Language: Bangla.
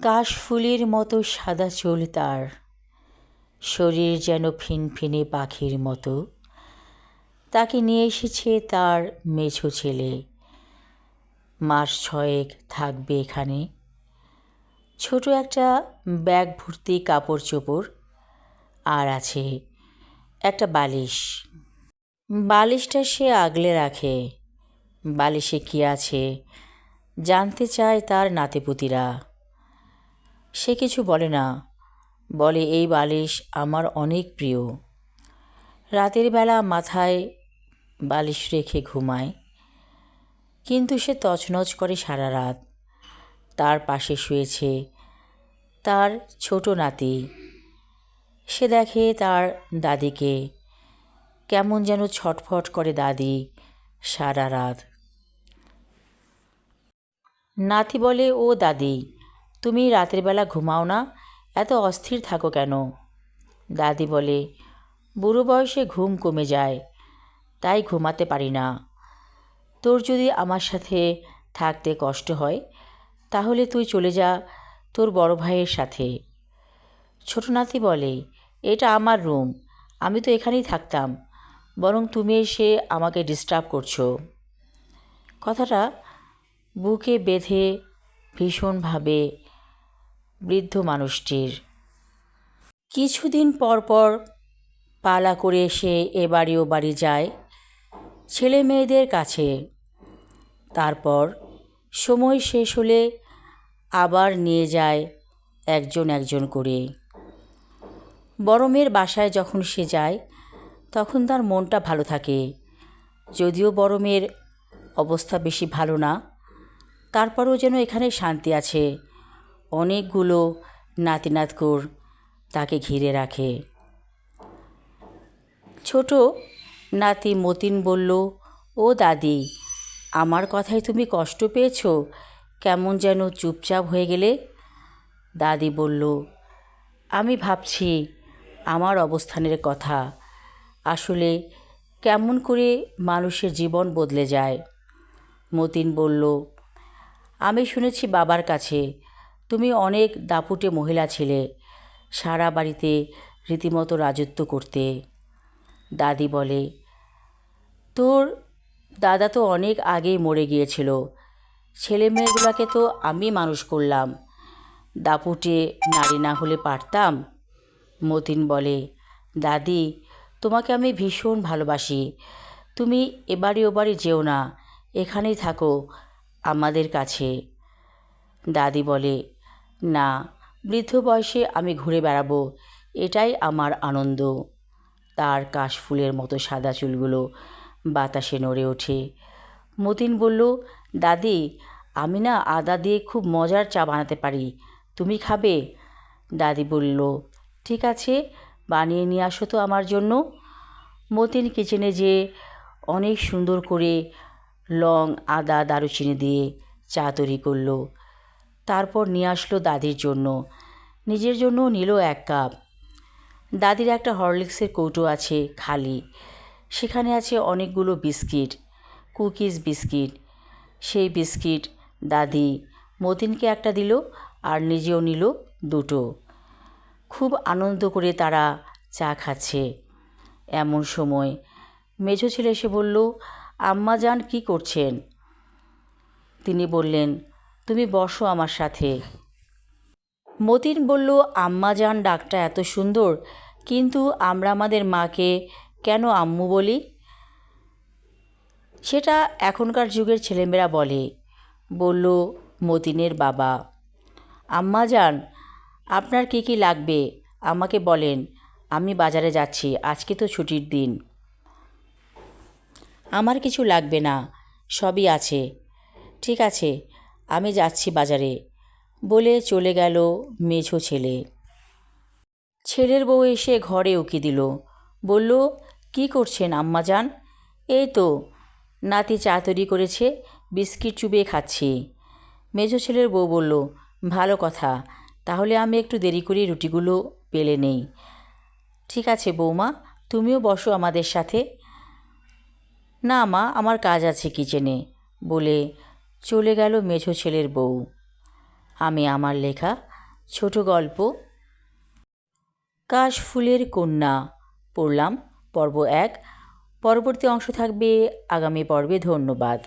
কাশফুলের মতো সাদা চুল তার। শরীর যেন ফিনফিনে পাখির মতো। তাকে নিয়ে এসেছে তার মেছো ছেলে। মাস ছয়েক থাকবে এখানে। ছোট একটা ব্যাগ ভর্তি কাপড় চোপড় আর আছে একটা বালিশ। বালিশটা সে আগলে রাখে। বালিশে কী আছে জানতে চায় তার নাতিপুতিরা। সে কিছু বলে না। বলে, এই বালিশ আমার অনেক প্রিয়। রাতের বেলা মাথায় বালিশ রেখে ঘুমায়। কিন্তু সে তছনছ করে সারা রাত। তার পাশে শুয়েছে তার ছোট নাতি। সে দেখে তার দাদিকে কেমন যেন ছটফট করে দাদি সারা রাত। নাতি বলে, ও দাদি তুমি রাতের বেলা ঘুমাও না, এত অস্থির থাকো কেন? দাদি বলে, বুড়ো বয়সে ঘুম কমে যায়, তাই ঘুমাতে পারি না। তোর যদি আমার সাথে থাকতে কষ্ট হয়, তাহলে তুই চলে যা তোর বড় ভাইয়ের সাথে। ছোট নাতি বলে, এটা আমার রুম, আমি তো এখানেই থাকতাম, বরং তুমি এসে আমাকে ডিস্টার্ব করছ। কথাটা বুকে বেঁধে ভীষণভাবে বৃদ্ধ মানুষটির। কিছুদিন পর পর পালা করে এসে এ বাড়ি ও বাড়ি যায় ছেলে মেয়েদের কাছে। তারপর সময় শেষ হলে আবার নিয়ে যায় একজন একজন করে। বরমের বাসায় যখন সে যায়, তখন তার মনটা ভালো থাকে। যদিও বরমের অবস্থা বেশি ভালো না, তারপরেও যেন এখানে শান্তি আছে। অনেকগুলো নাতি নাতকুর তাকে ঘিরে রাখে। ছোট নাতি মতিন বলল, ও দাদি, আমার কথায় তুমি কষ্ট পেয়েছ? কেমন যেন চুপচাপ হয়ে গেলে? দাদি বলল, আমি ভাবছি আমার অবস্থানের কথা। আসলে কেমন করে মানুষের জীবন বদলে যায়? মতিন বলল, আমি শুনেছি বাবার কাছে তুমি অনেক দাপুটে মহিলা ছিলে। সারা বাড়িতে রীতিমতো রাজত্ব করতে। দাদি বলে, তোর দাদা তো অনেক আগেই মরে গিয়েছিল। ছেলে মেয়েগুলোকে তো আমি মানুষ করলাম। দাপুটে নারী না হলে পারতাম? মতিন বলে, দাদি, তোমাকে আমি ভীষণ ভালোবাসি। তুমি এবারে ওবারে যেও না। এখানেই থাকো আমাদের কাছে। দাদি বলে না, বৃদ্ধ বয়সে আমি ঘুরে বেড়াবো, এটাই আমার আনন্দ। তার কাশফুলের মতো সাদা চুলগুলো বাতাসে নড়ে ওঠে। মতিন বলল, দাদি, আমি না আদা দিয়ে খুব মজার চা বানাতে পারি, তুমি খাবে? দাদি বলল, ঠিক আছে, বানিয়ে নিয়ে আসো তো আমার জন্য। মতিন কিচেনে যে অনেক সুন্দর করে লং আদা দারুচিনি দিয়ে চা তৈরি করল। তারপর নিয়ে আসলো দাদির জন্য। নিজের জন্য নিল এক কাপ। দাদির একটা হরলিক্সের কৌটো আছে খালি। সেখানে আছে অনেকগুলো বিস্কিট, কুকিজ বিস্কিট। সেই বিস্কিট দাদি মতিনকে একটা দিল আর নিজেও নিল দুটো। খুব আনন্দ করে তারা চা খাচ্ছে। এমন সময় মেঝো ছেলে এসে বলল, আম্মা যান, কী করছেন? তিনি বললেন তুমি বসো আমার সাথে। মতিন বলল, আম্মা যান ডাকটা এত সুন্দর, কিন্তু আমরা আমাদের মাকে কেন আম্মু বলি? সেটা এখনকার যুগের ছেলেমেয়েরা বলে, বলল মতিনের বাবা। আম্মা যান আপনার কী কী লাগবে? আমাকে বলেন, আমি বাজারে যাচ্ছি, আজকে তো ছুটির দিন। আমার কিছু লাগবে না, সবই আছে। ঠিক আছে আমি যাচ্ছি বাজারে, বলে চলে গেল মেঝো ছেলে। ছেলের বউ এসে ঘরে উকি দিল, বলল, কি করছেন আম্মা যান এই তো, নাতি চা তৈরি করেছে, বিস্কিট চুবিয়ে খাচ্ছি। মেজো ছেলের বউ বলল, ভালো কথা, তাহলে আমি একটু দেরি করে রুটিগুলো পেলে নেই। ঠিক আছে বৌমা, তুমিও বসো আমাদের সাথে। না মা, আমার কাজ আছে কিচেনে, বলে চলে গেল মেঝো ছেলের বউ। আমি আমার লেখা, ছোট গল্প কাশফুলের কন্যা পড়লাম পর্ব এক। পরবর্তী অংশ থাকবে আগামী পর্বে, ধন্যবাদ।